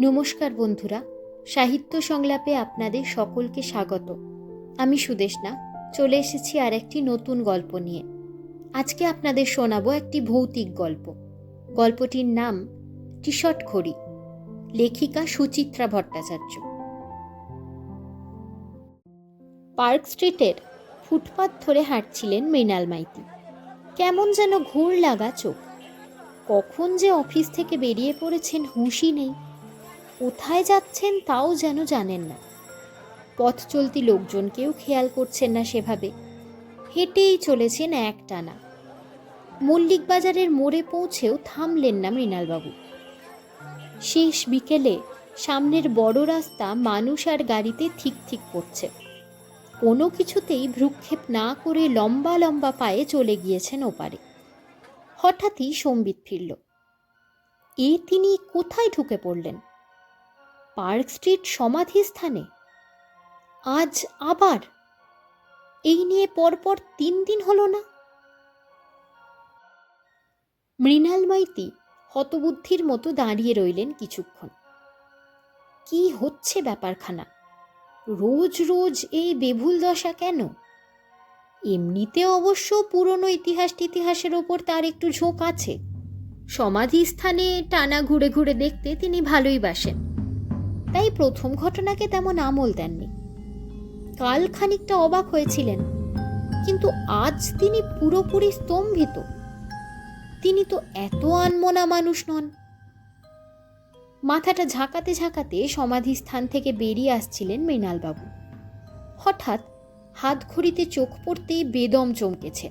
নমস্কার বন্ধুরা, সাহিত্য সংলাপে আপনাদের সকলকে স্বাগত। আমি সুদেশনা, চলে এসেছি আর একটি নতুন গল্প নিয়ে। আজকে আপনাদের শোনাবো একটি ভৌতিক গল্প। গল্পটির নাম টি শার্ট ঘড়ি, লেখিকা সুচিত্রা ভট্টাচার্য। পার্ক স্ট্রিটের ফুটপাত ধরে হাঁটছিলেন মৃণাল মাইতি। কেমন যেন ঘোর লাগা চোখ। কখন যে অফিস থেকে বেরিয়ে পড়েছেন হুঁশই নেই। কোথায় যাচ্ছেন তাও যেন জানেন না। পথ চলতি লোকজনকেও খেয়াল করছেন না সেভাবে। হেঁটেই চলেছেন এক টানা মল্লিক বাজারের মোড়ে পৌঁছেও থামলেন না মৃণালবাবু। শেষ বিকেলে সামনের বড় রাস্তা মানুষ আর গাড়িতে ঠিক ঠিক করছে। কোনো কিছুতেই ভ্রুক্ষেপ না করে লম্বা লম্বা পায়ে চলে গিয়েছেন ওপারে। হঠাৎই সম্বিত ফিরল। এ তিনি কোথায় ঢুকে পড়লেন? পার্ক স্ট্রিট সমাধিস্থানে। আজ আবার? এই নিয়ে পরপর তিন দিন হলো না? মৃণাল মাইতি হতবুদ্ধির মতো দাঁড়িয়ে রইলেন কিছুক্ষণ। কি হচ্ছে ব্যাপারখানা? রোজ রোজ এই বেভুল দশা কেন? এমনিতে অবশ্য পুরনো ইতিহাস ইতিহাসের ওপর তার একটু ঝোঁক আছে। সমাধি স্থানে টানা ঘুরে ঘুরে দেখতে তিনি ভালোই বাসেন। তাই প্রথম ঘটনাকে তেমন আমল দেননি। কাল খানিকটা অবাক হয়েছিলেন, কিন্তু আজ তিনি পুরোপুরি স্তম্ভিত। তিনি তো এত আনমনা মানুষ নন। মাথাটা ঝাঁকাতে ঝাঁকাতে সমাধিস্থান থেকে বেরিয়ে আসছিলেন মৃণালবাবু। হঠাৎ হাত ঘড়িতে চোখ পড়তেই বেদম চমকেছে।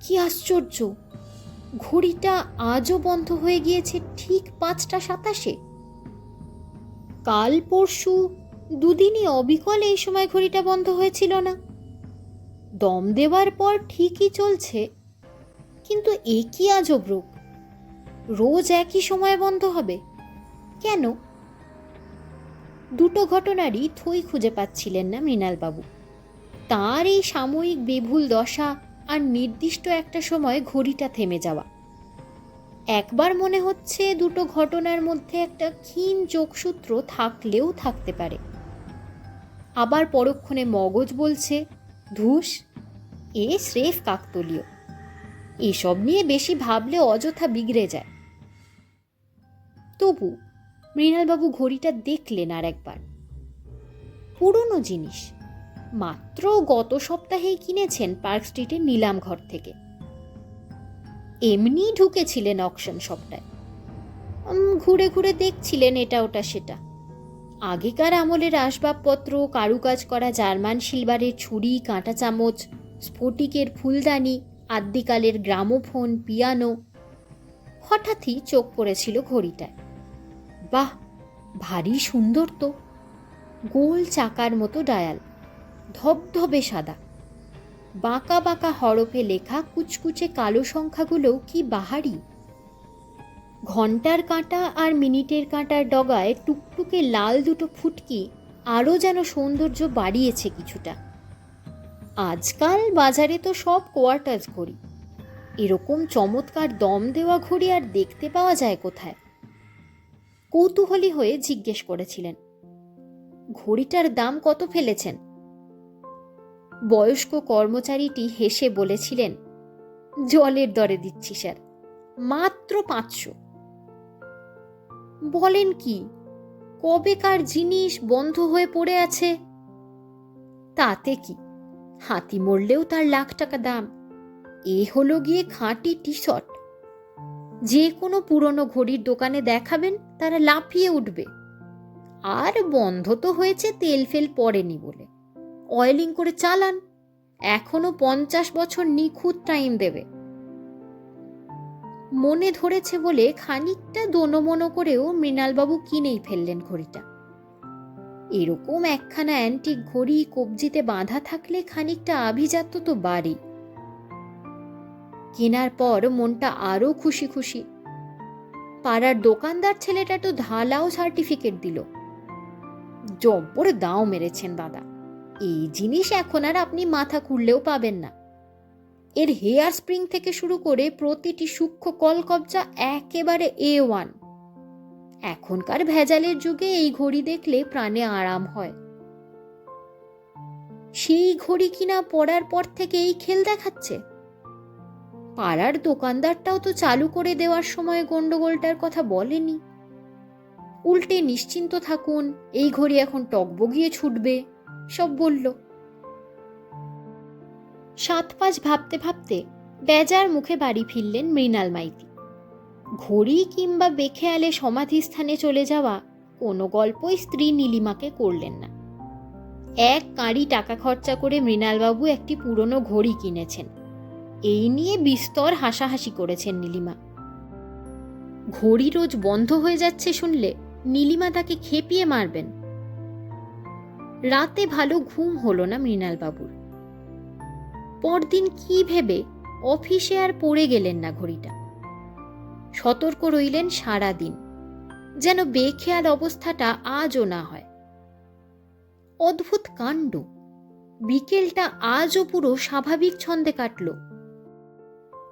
কি আশ্চর্য! ঘড়িটা আজও বন্ধ হয়ে গিয়েছে ঠিক পাঁচটা সাতাশে। কাল পরশু দুদিনই অবিকল এই সময় ঘড়িটা বন্ধ হয়েছিল না। দম দেওয়ার পর ঠিকই চলছে, কিন্তু এ কি আজব রোগ? রোজ একই সময় বন্ধ হবে, কেন? দুটো ঘটনারই থই খুঁজে পাচ্ছিলেন না মৃণালবাবু। তার এই সাময়িক বেভুল দশা আর নির্দিষ্ট একটা সময় ঘড়িটা থেমে যাওয়া। একবার মনে হচ্ছে দুটো ঘটনার মধ্যে একটা ক্ষীণ যোগসূত্র থাকলেও থাকতে পারে। আবার পরক্ষণে মগজ বলছে, ধুস, এ স্রেফ কাকতলীয়। এসব নিয়ে বেশি ভাবলে অযথা বিগড়ে যায়। তবু মৃণালবাবু ঘড়িটা দেখলেন আর একবার। পুরনো জিনিস, মাত্র গত সপ্তাহেই কিনেছেন পার্ক স্ট্রিটের নিলাম ঘর থেকে। এমনি ঢুকেছিলেন অকশন শপটায় ঘুরে ঘুরে দেখছিলেন এটা ওটা সেটা। আগেকার আমলের আসবাবপত্র, কারুকাজ করা জার্মান সিলভারের ছুরি, কাঁটা চামচ, স্ফটিকের ফুলদানি, আদ্যিকালের গ্রামোফোন, পিয়ানো। হঠাৎই চোখ পড়েছিল ঘড়িটায়। বাহ, ভারী সুন্দর তো। গোল চাকার মতো ডায়াল, ধবধবে সাদা। বাঁকা বাঁকা হরফে লেখা কুচকুচে কালো সংখ্যাগুলোও কি বাহারি? ঘণ্টার কাঁটা আর মিনিটের কাঁটার ডগায় টুকটুকে লাল দুটো ফুটকি আরও যেন সৌন্দর্য বাড়িয়েছে কিছুটা। আজকাল বাজারে তো সব কোয়ার্টার্স ঘড়ি। এরকম চমৎকার দম দেওয়া ঘড়ি আর দেখতে পাওয়া যায় কোথায়? কৌতূহলী হয়ে জিজ্ঞেস করেছিলেন, ঘড়িটার দাম কত ফেলেছেন? বয়স্ক কর্মচারীটি হেসে বলেছিলেন, জলের দরে দিচ্ছি, স্যার, মাত্র পাঁচশো। বলেন কি, কবেকার জিনিস বন্ধ হয়ে পড়ে আছে? তাতে কি, হাতি মরলেও তার লাখ টাকা দাম, এ হলো গিয়ে খাঁটি টি শার্ট যে কোনো পুরনো ঘড়ির দোকানে দেখাবেন, তারা লাফিয়ে উঠবে। আর বন্ধ তো হয়েছে তেল ফেল পড়েনি বলে। অয়েলিং করে চালান। এখনও পঞ্চাশ বছর নিখুঁত টাইম দেবে। মনে ধরেছে বলে খানিকটা দোনমনো করেও মৃণালবাবু কিনেই ফেললেন ঘড়িটা। এরকম একখানা অ্যান্টিক ঘড়ি কবজিতে বাঁধা থাকলে খানিকটা আভিজাত্য তো বাড়ি। কেনার পর মনটা আরও খুশি খুশি। পাড়ার দোকানদার ছেলেটা তো ধালাও সার্টিফিকেট দিল। জব্বর দাও মেরেছেন দাদা এই জিনিস এখন আর আপনি মাথা খুললেও পাবেন না। এর হেয়ার স্প্রিং থেকে শুরু করে প্রতিটি সূক্ষ্ম কলকবজা একেবারে এ ওয়ান এখনকার ভেজালের যুগে এই ঘড়ি দেখলে প্রাণে আরাম হয়। সেই ঘড়ি কিনা পড়ার পর থেকে এই খেল দেখাচ্ছে। পাড়ার দোকানদারটাও তো চালু করে দেওয়ার সময় গন্ডগোলটার কথা বলেনি। উল্টে নিশ্চিন্ত থাকুন, এই ঘড়ি এখন টকবগিয়ে ছুটবে। সব বলল। সাত পাঁচ ভাবতে ভাবতে বেজার মুখে বাড়ি ফিরলেন মৃণাল মাইতি। ঘড়ি কিংবা বেখেয়ালে সমাধিস্থানে চলে যাওয়া কোনো গল্পই স্ত্রী নীলিমাকে করলেন না। এক কাঁড়ি টাকা খরচা করে মৃণালবাবু একটি পুরনো ঘড়ি কিনেছেন। এই নিয়ে বিস্তর হাসাহাসি করেছেন নীলিমা। ঘড়ি রোজ বন্ধ হয়ে যাচ্ছে শুনলে নীলিমা তাকে খেপিয়ে মারবেন। রাতে ভালো ঘুম হলো না মৃণালবাবুর। পরদিন কি ভেবে অফিসে আর পড়ে গেলেন না ঘড়িটা। সতর্ক রইলেন সারা দিন যেন বেখেয়াল অবস্থাটা আজও না হয়। অদ্ভুত কাণ্ড, বিকেলটা আজও পুরো স্বাভাবিক ছন্দে কাটল।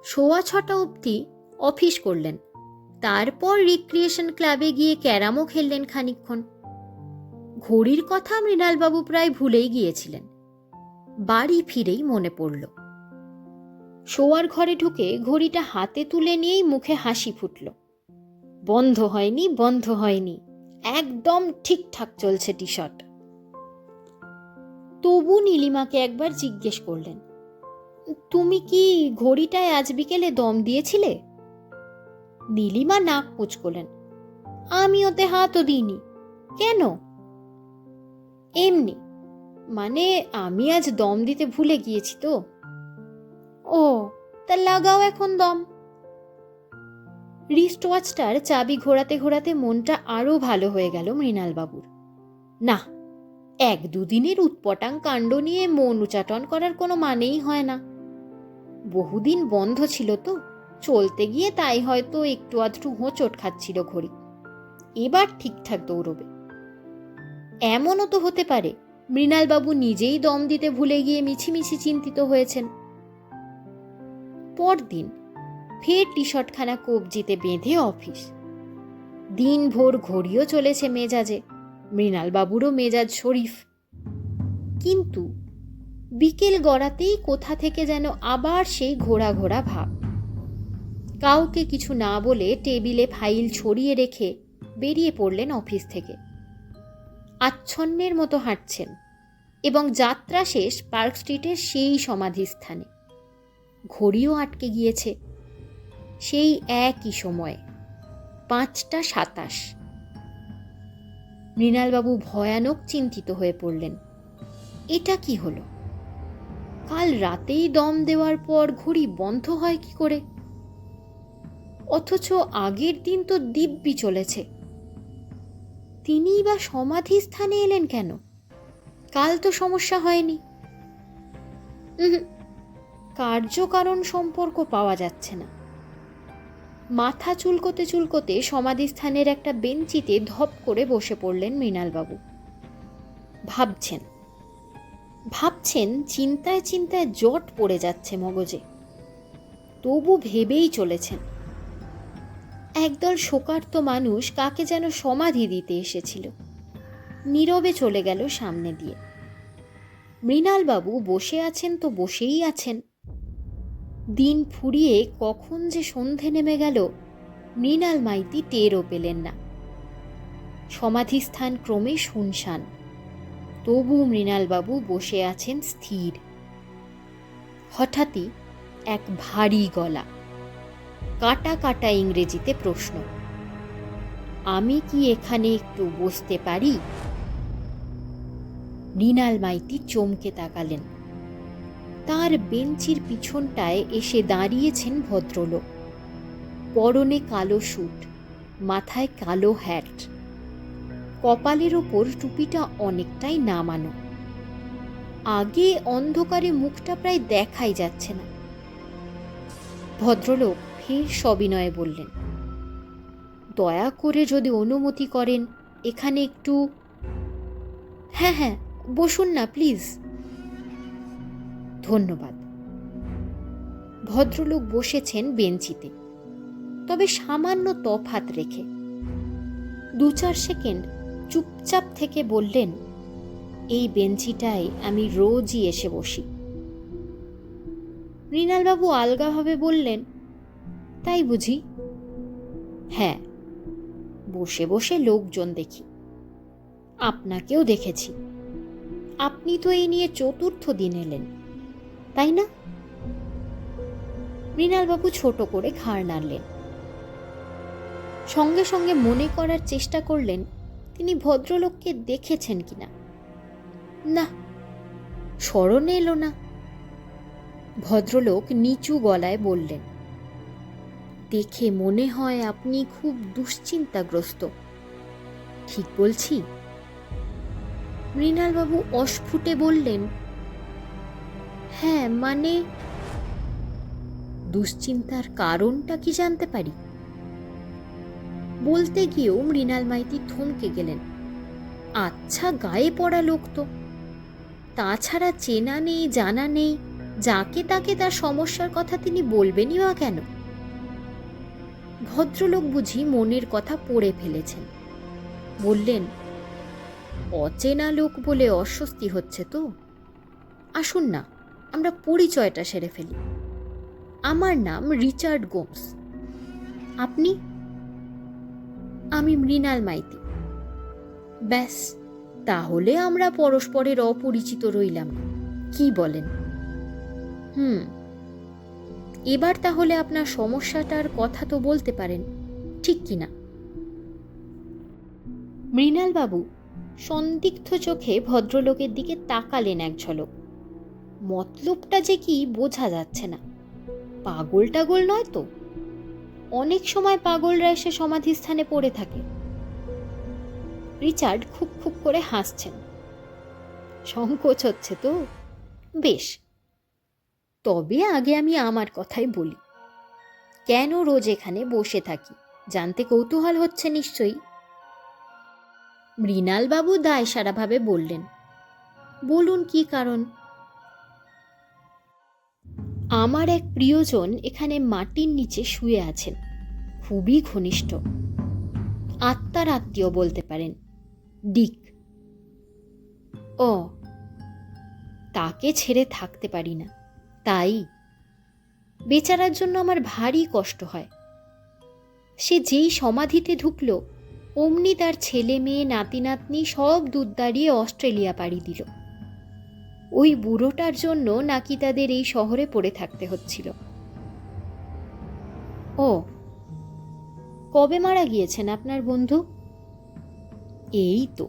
সোয়া ছটা অবধি অফিস করলেন, তারপর রিক্রিয়েশন ক্লাবে গিয়ে ক্যারামও খেললেন খানিক্ষণ ঘড়ির কথা মৃণালবাবু প্রায় ভুলেই গিয়েছিলেন। বাড়ি ফিরেই মনে পড়ল। শোয়ার ঘরে ঢুকে ঘড়িটা হাতে তুলে নিয়েই মুখে হাসি ফুটল। বন্ধ হয়নি বন্ধ হয়নি। একদম ঠিকঠাক চলছে টি শার্ট তবু নীলিমাকে একবার জিজ্ঞেস করলেন, তুমি কি ঘড়িটায় আজ বিকেলে দম দিয়েছিলে? নীলিমা নাক কুচকলেন আমি ওতে হাতও দিইনি। কেন? এমনি। মানে আমি আজ দম দিতে ভুলে গিয়েছি তো। ও, তা লাগাও এখন দম। রিস্ট ওয়াচটার চাবি ঘোরাতে ঘোরাতে মনটা আরও ভালো হয়ে গেল মৃণালবাবুর। না, এক দুদিনের উৎপটাং কাণ্ড নিয়ে মন উচাটন করার কোনো মানেই হয় না। বহুদিন বন্ধ ছিল তো, চলতে গিয়ে তাই হয়তো একটু আধটু হোঁচট খাচ্ছিল ঘড়ি। এবার ঠিকঠাক দৌড়বে। এমনও তো হতে পারে। মৃণালবাবু নিজেই দম দিতে ভুলে গিয়ে মিছিমিছি চিন্তিত হয়েছেন। পরদিন ফের টি শার্টখানা কবজিতে বেঁধে অফিস। দিন ভোর ঘড়িও চলেছে মেজাজে, মৃণালবাবুরও মেজাজ শরীফ। কিন্তু বিকেল গড়াতেই কোথা থেকে যেন আবার সেই ঘোড়া ঘোড়া ভাব। কাউকে কিছু না বলে টেবিলে ফাইল ছড়িয়ে রেখে বেরিয়ে পড়লেন অফিস থেকে। আচ্ছন্নের মতো হাঁটছেন এবং যাত্রা শেষ পার্ক স্ট্রিটের সেই সমাধিস্থানে। ঘড়িও আটকে গিয়েছে। সেই একই সময়ে, পাঁচটা সাতাশ। মৃণালবাবু ভয়ানক চিন্তিত হয়ে পড়লেন। এটা কি হলো? কাল রাতেই দম দেওয়ার পর ঘড়ি বন্ধ হয় কি করে? অথচ আগের দিন তো দিব্যি চলেছে। তিনিই বা সমাধি স্থানে এলেন কেন? কাল তো সমস্যা হয়নি। কার্যকারণ সম্পর্ক পাওয়া যাচ্ছে না। মাথা চুলকোতে চুলকোতে সমাধিস্থানের একটা বেঞ্চিতে ধপ করে বসে পড়লেন মৃণালবাবু। ভাবছেন ভাবছেন চিন্তায় চিন্তায় জট পড়ে যাচ্ছে মগজে। তবু ভেবেই চলেছেন। একদল শোকার্ত মানুষ কাকে যেন সমাধি দিতে এসেছিল। নীরবে চলে গেল সামনে দিয়ে। মৃণালবাবু বসে আছেন তো বসেই আছেন। দিন ফুরিয়ে কখন যে সন্ধে নেমে গেল, মৃণাল মাইতি টেরও পেলেন না। সমাধিস্থান ক্রমে শুনশান। তবু মৃণালবাবু বসে আছেন স্থির। হঠাৎই এক ভারী গলা। কাটা কাটা ইংরেজিতে প্রশ্ন। আমি কি এখানে একটু বসতে পারি? মৃণাল মাইতি চমকে তাকালেন। তার বেঞ্চির পিছনটায় এসে দাঁড়িয়েছেন ভদ্রলোক। পরনে কালো স্যুট, মাথায় কালো হ্যাট কপালের ওপর টুপিটা অনেকটাই নামানো। আগে অন্ধকারে মুখটা প্রায় দেখাই যাচ্ছে না। ভদ্রলোক ফের সবিনয়ে বললেন। দয়া করে যদি অনুমতি করেন, এখানে একটু হ্যাঁ হ্যাঁ বসুন না, প্লিজ। ধন্যবাদ। ভদ্রলোক বসেছেন বেঞ্চিতে, তবে সামান্য তফাত রেখে। দু চার সেকেন্ড চুপচাপ থেকে বললেন, এই বেঞ্চিটায় আমি রোজই এসে বসি। মৃণালবাবু আলগাভাবে বললেন তাই বুঝি? হ্যাঁ বসে বসে লোকজন দেখি। আপনাকেও দেখেছি। আপনি তো এই নিয়ে চতুর্থ দিন এলেন, তাই না? মৃণালবাবু ছোট করে ঘাড় নাড়লেন। সঙ্গে সঙ্গে মনে করার চেষ্টা করলেন, তিনি ভদ্রলোককে দেখেছেন কিনা না, স্মরণে এলো না। ভদ্রলোক নিচু গলায় বললেন দেখে মনে হয় আপনি খুব দুশ্চিন্তাগ্রস্ত। ঠিক বলছি? মৃণালবাবু অস্ফুটে বললেন হ্যাঁ মানে দুশ্চিন্তার কারণটা কি জানতে পারি? বলতে গিয়েও মৃণাল মাইতি থমকে গেলেন। আচ্ছা গায়ে পড়া লোক তো। তাছাড়া চেনা নেই, জানা নেই, যাকে তাকে তার সমস্যার কথা তিনি বলবেনই বা কেন? ভদ্রলোক বুঝি মনের কথা পড়ে ফেলেছেন। বললেন, অচেনা লোক বলে অস্বস্তি হচ্ছে তো? আসুন না, আমরা পরিচয়টা সেরে ফেলি। আমার নাম রিচার্ড গোমস। আপনি? আমি মৃণাল মাইতি। ব্যাস, তাহলে আমরা পরস্পরের অপরিচিত রইলাম। কি বলেন? হুম এবার তাহলে আপনার সমস্যাটার কথা তো বলতে পারেন, ঠিক কি না? মৃণালবাবু সন্দিগ্ধ চোখে ভদ্রলোকের দিকে তাকালেন এক ঝলক। মতলবটা যে কি বোঝা যাচ্ছে না। পাগল টাগল নয় তো? অনেক সময় পাগলরা এসে সমাধিস্থানে পড়ে থাকে। রিচার্ড খুব খুব করে হাসছেন। সংকোচ হচ্ছে তো? বেশ তবে আগে আমি আমার কথাই বলি। কেন রোজ এখানে বসে থাকি? জানতে কৌতূহল হচ্ছে নিশ্চয়ই। মৃণালবাবু দায় সারাভাবে বললেন, বলুন কি কারণ? আমার এক প্রিয়জন এখানে মাটির নিচে শুয়ে আছেন, খুবই ঘনিষ্ঠ। আত্মার আত্মীয় বলতে পারেন ডিক ও, তাকে ছেড়ে থাকতে পারি না। তাই। বেচারার জন্য আমার ভারী কষ্ট হয়। সে যেই সমাধিতে ঢুকল, অমনি তার ছেলে মেয়ে, নাতি নাতনি সব দুধ দাঁড়িয়ে অস্ট্রেলিয়া পাড়ি দিল। ওই বুড়োটার জন্য নাকি তাদের এই শহরে পড়ে থাকতে হচ্ছিল। ও, কবে মারা গিয়েছেন আপনার বন্ধু? এই তো,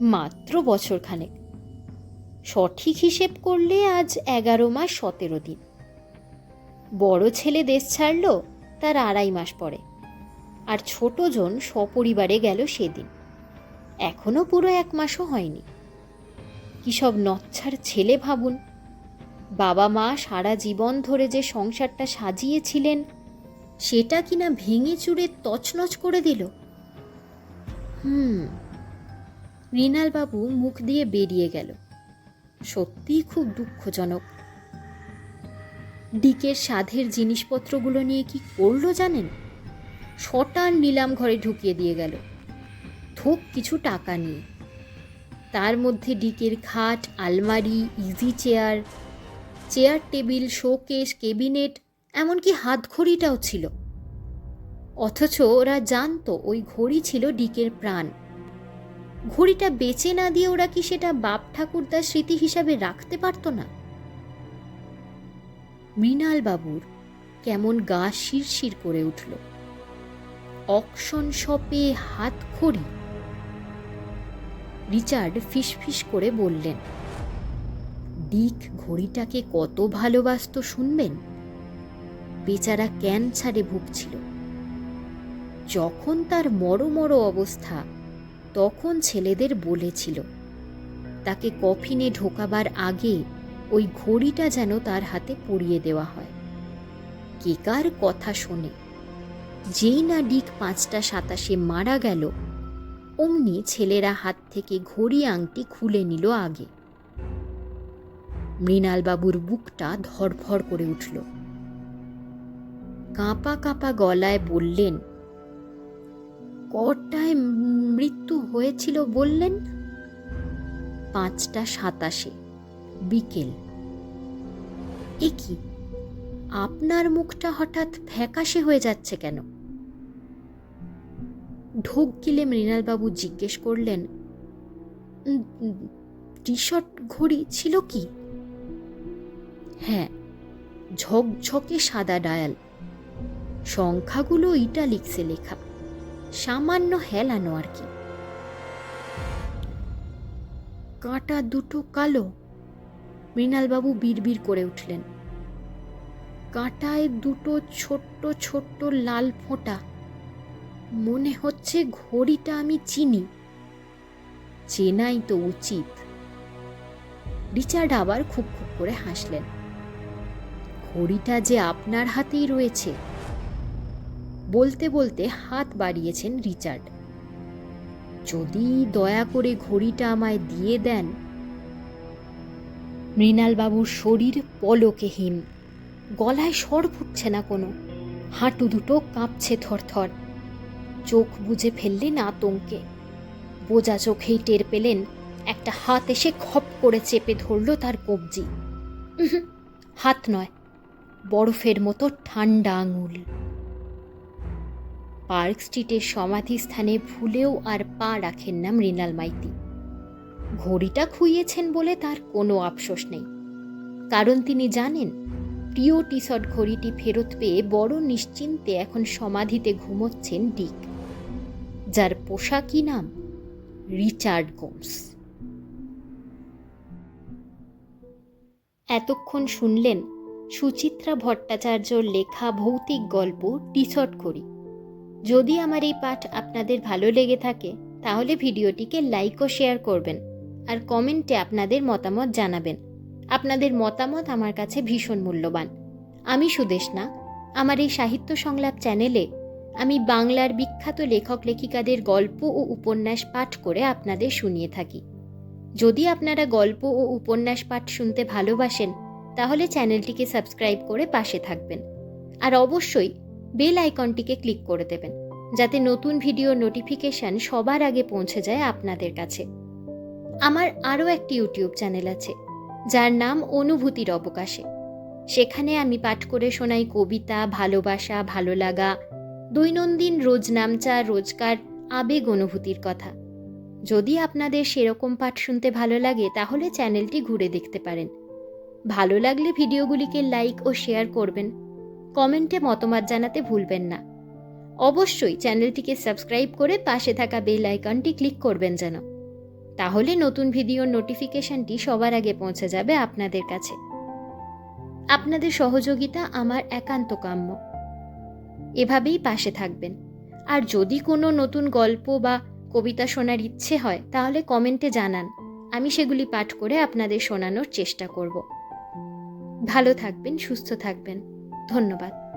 মাত্র বছরখানেক। সঠিক হিসেব করলে আজ এগারো মাস সতেরো দিন। বড় ছেলে দেশ ছাড়ল, তার আড়াই মাস পরে। আর ছোটজন সপরিবারে গেল সেদিন। এখনও পুরো এক মাসও হয়নি। কি সব নচ্ছার ছেলে ভাবুন। বাবা মা সারা জীবন ধরে যে সংসারটা সাজিয়েছিলেন, সেটা কিনা ভেঙে চুরে তছনছ করে দিল? হুম, মৃণালবাবু মুখ দিয়ে বেরিয়ে গেল। সত্যিই খুব দুঃখজনক। ডিকের সাধের জিনিসপত্রগুলো নিয়ে কি করল জানেন? শটান নিলাম ঘরে ঢুকিয়ে দিয়ে গেল। থোক কিছু টাকা নিয়ে। তার মধ্যে ডিকের খাট, আলমারি easy chair chair table showcase cabinet এমনকি হাত ঘড়িটাও ছিল। অথচ ওরা জানতো ওই ঘড়ি ছিল ডিকের প্রাণ। ঘড়িটা বেচে না দিয়ে ওরা কি সেটা বাপ ঠাকুরদার স্মৃতি হিসাবে রাখতে পারত না? মৃণাল বাবুর কেমন গা শিরশির করে উঠল। অকশন শপে হাত খড়ি। রিচার্ড ফিসফিস করে বললেন ডিক ঘড়িটাকে কত ভালোবাসত শুনবেন? বেচারা ক্যান্সারে ভুগছিল। যখন তার মরো মরো অবস্থা তখন ছেলেদের বলেছিল, তাকে কফিনে ঢোকাবার আগে ওই ঘড়িটা যেন তার হাতে পরিয়ে দেওয়া হয়। কে কার কথা শোনে, যেই না ডিক পাঁচটা সাতাশে মারা গেল, অমনি ছেলেরা হাত থেকে ঘড়ি আংটি খুলে নিল আগে। মৃণালবাবুর বুকটা ধরফর করে উঠল। কাঁপা কাঁপা গলায় বললেন কটায় মৃত্যু হয়েছিল বললেন? পাঁচটা সাতাশে, বিকেল। এ কি? আপনার মুখটা হঠাৎ ফ্যাকাশে হয়ে যাচ্ছে কেন? ঢোক গিলে মৃণালবাবু জিজ্ঞেস করলেন টি শার্ট ঘড়ি ছিল কি? হ্যাঁ ঝকঝকে সাদা ডায়াল। সংখ্যাগুলো ইটালিক্সে লেখা। সামান্য হেলানো আর কি। কাঁটা দুটো কালো। মৃণালবাবু বিড়বিড় করে উঠলেন। কাঁটায় দুটো ছোট্ট ছোট্ট লাল ফোঁটা। মনে হচ্ছে ঘড়িটা আমি চিনি। চেনাই তো উচিত। রিচার্ড আবার খুব খুব করে হাসলেন। ঘড়িটা যে আপনার হাতেই রয়েছে। বলতে বলতে হাত বাড়িয়েছেন রিচার্ড। যদি দয়া করে ঘড়িটা আমায় দিয়ে দেন। মৃণালবাবুর শরীর পলকেহীন। গলায় স্বর ফুটছে না কোনো। হাঁটু দুটো কাঁপছে থরথর। চোখ বুঝে ফেললেন আতঙ্কে। বোঝা চোখেই টের পেলেন, একটা হাত এসে খপ করে চেপে ধরল তার কবজি। হাত নয়, বরফের মতো ঠান্ডা আঙুল। পার্ক স্ট্রিটের সমাধিস্থানে ভুলেও আর পা রাখেন না মৃণাল মাইতি। ঘড়িটা খুইয়েছেন বলে তার কোনো আফসোস নেই। কারণ তিনি জানেন, প্রিয় টি শার্ট ঘড়িটি ফেরত পেয়ে বড় নিশ্চিন্তে এখন সমাধিতে ঘুমোচ্ছেন ডিক, যার পোশাকই নাম রিচার্ড গোমস। এতক্ষণ শুনলেন সুচিত্রা ভট্টাচার্যর লেখা ভৌতিক গল্প টি শার্ট ঘড়ি। যদি আমার এই পাঠ আপনাদের ভালো লেগে থাকে, তাহলে ভিডিওটিকে লাইক ও শেয়ার করবেন আর কমেন্টে আপনাদের মতামত জানাবেন। আপনাদের মতামত আমার কাছে ভীষণ মূল্যবান। আমি সুদেশনা আমার এই সাহিত্য সংলাপ চ্যানেলে আমি বাংলার বিখ্যাত লেখক লেখিকাদের গল্প ও উপন্যাস পাঠ করে আপনাদের শুনিয়ে থাকি। যদি আপনারা গল্প ও উপন্যাস পাঠ শুনতে ভালোবাসেন, তাহলে চ্যানেলটিকে সাবস্ক্রাইব করে পাশে থাকবেন। আর অবশ্যই বেল আইকনটিকে ক্লিক করে দেবেন, যাতে নতুন ভিডিও নোটিফিকেশন সবার আগে পৌঁছে যায় আপনাদের কাছে। আমার আরও একটি ইউটিউব চ্যানেল আছে, যার নাম অনুভূতির অবকাশে। সেখানে আমি পাঠ করে শোনাই কবিতা, ভালোবাসা ভালো লাগা দৈনন্দিন রোজ নামচা, রোজকার, আবেগ অনুভূতির কথা। যদি আপনাদের সেরকম পাঠ শুনতে ভালো লাগে, তাহলে চ্যানেলটি ঘুরে দেখতে পারেন। ভালো লাগলে ভিডিওগুলিকে লাইক ও শেয়ার করবেন। কমেন্টে মতামত জানাতে ভুলবেন না। অবশ্যই চ্যানেলটিকে সাবস্ক্রাইব করে পাশে থাকা বেল আইকনটি ক্লিক করবেন যেন। তাহলে নতুন ভিডিওর নোটিফিকেশনটি সবার আগে পৌঁছে যাবে আপনাদের কাছে। আপনাদের সহযোগিতা আমার একান্ত কাম্য। এভাবেই পাশে থাকবেন। আর যদি কোনো নতুন গল্প বা কবিতা শোনার ইচ্ছে হয়, তাহলে কমেন্টে জানান। আমি সেগুলি পাঠ করে আপনাদের শোনানোর চেষ্টা করব। ভালো থাকবেন, সুস্থ থাকবেন। ধন্যবাদ।